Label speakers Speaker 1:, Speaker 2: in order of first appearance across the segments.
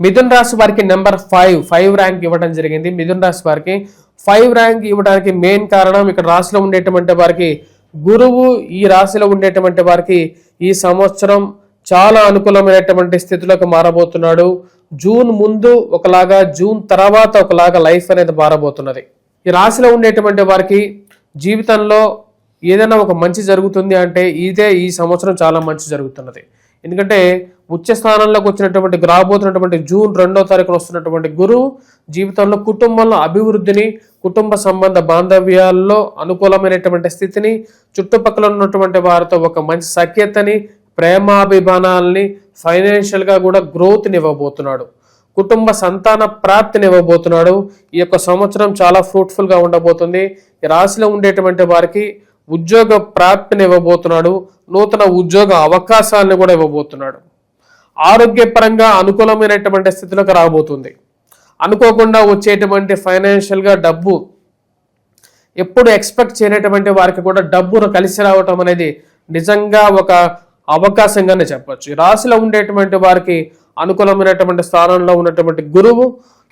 Speaker 1: మిథున్ రాశి వారికి number five five rank ఇవ్వడం జరిగింది. మిథున్ రాశి వారికి ఫైవ్ ర్యాంక్ ఇవ్వడానికి మెయిన్ కారణం ఇక్కడ రాశిలో ఉండేటువంటి వారికి గురువు ఈ రాశిలో ఉండేటువంటి వారికి ఈ సంవత్సరం చాలా అనుకూలమైనటువంటి స్థితిలోకి మారబోతున్నాడు. జూన్ ముందు ఒకలాగా జూన్ తర్వాత ఒకలాగా లైఫ్ అనేది మారబోతున్నది. ఈ రాశిలో ఉండేటువంటి వారికి జీవితంలో ఏదైనా ఒక మంచి జరుగుతుంది అంటే ఇదే ఈ సంవత్సరం చాలా మంచి జరుగుతున్నది. ఎందుకంటే ఉచ్చ స్థానంలోకి వచ్చినటువంటి రాబోతున్నటువంటి జూన్ రెండో తారీఖున వస్తున్నటువంటి గురువు జీవితంలో కుటుంబంలో అభివృద్ధిని కుటుంబ సంబంధ బాంధవ్యాల్లో అనుకూలమైనటువంటి స్థితిని చుట్టుపక్కల ఉన్నటువంటి వారితో ఒక మంచి సఖ్యతని ప్రేమాభిమానాల్ని ఫైనాన్షియల్గా కూడా గ్రోత్ని ఇవ్వబోతున్నాడు కుటుంబ సంతాన ప్రాప్తిని ఇవ్వబోతున్నాడు ఈ యొక్క సంవత్సరం చాలా ఫ్రూట్ఫుల్గా ఉండబోతుంది. ఈ రాశిలో ఉండేటువంటి వారికి ఉద్యోగ ప్రాప్తిని ఇవ్వబోతున్నాడు నూతన ఉద్యోగ అవకాశాలను కూడా ఇవ్వబోతున్నాడు. ఆరోగ్యపరంగా అనుకూలమైనటువంటి స్థితిలోకి రాబోతుంది. అనుకోకుండా వచ్చేటువంటి ఫైనాన్షియల్గా డబ్బు ఎప్పుడు ఎక్స్పెక్ట్ చేయనటువంటి వారికి కూడా డబ్బును కలిసి రావటం అనేది నిజంగా ఒక అవకాశంగానే చెప్పచ్చు. రాశిలో ఉండేటువంటి వారికి అనుకూలమైనటువంటి స్థానంలో ఉన్నటువంటి గురువు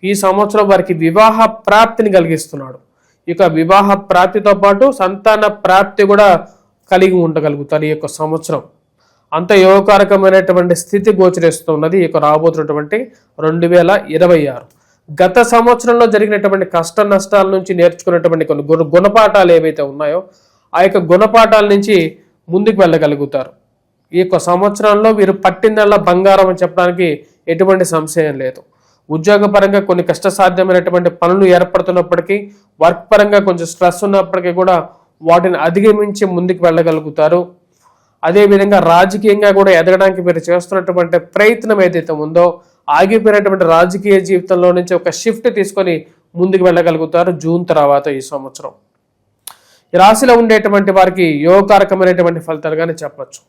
Speaker 1: ఈ సంవత్సరం వారికి వివాహ ప్రాప్తిని కలిగిస్తున్నాడు. ఇక వివాహ ప్రాప్తితో పాటు సంతాన ప్రాప్తి కూడా కలిగి ఉండగలుగుతారు ఈ యొక్క సంవత్సరం. అంత యోగకారకమైనటువంటి స్థితి గోచరిస్తున్నది ఇక రాబోతున్నటువంటి రెండు వేల ఇరవై ఆరు. గత సంవత్సరంలో జరిగినటువంటి కష్ట నష్టాల నుంచి నేర్చుకున్నటువంటి కొన్ని గుణ గుణపాఠాలు ఏవైతే ఉన్నాయో ఆ యొక్క గుణపాఠాల నుంచి ముందుకు వెళ్ళగలుగుతారు. ఈ యొక్క సంవత్సరంలో వీరు పట్టిందల్లా బంగారం అని చెప్పడానికి ఎటువంటి సంశయం లేదు. ఉద్యోగపరంగా కొన్ని కష్టసాధ్యమైనటువంటి పనులు ఏర్పడుతున్నప్పటికీ వర్క్ పరంగా కొంచెం స్ట్రెస్ ఉన్నప్పటికీ కూడా వాటిని అధిగమించి ముందుకు వెళ్ళగలుగుతారు. అదేవిధంగా రాజకీయంగా కూడా ఎదగడానికి మీరు చేస్తున్నటువంటి ప్రయత్నం ఏదైతే ఉందో ఆగిపోయినటువంటి రాజకీయ జీవితంలో నుంచి ఒక షిఫ్ట్ తీసుకొని ముందుకు వెళ్ళగలుగుతారు జూన్ తర్వాత ఈ సంవత్సరం. ఈ రాశిలో ఉండేటువంటి వారికి యోగకారకమైనటువంటి ఫలితాలుగానే చెప్పచ్చు.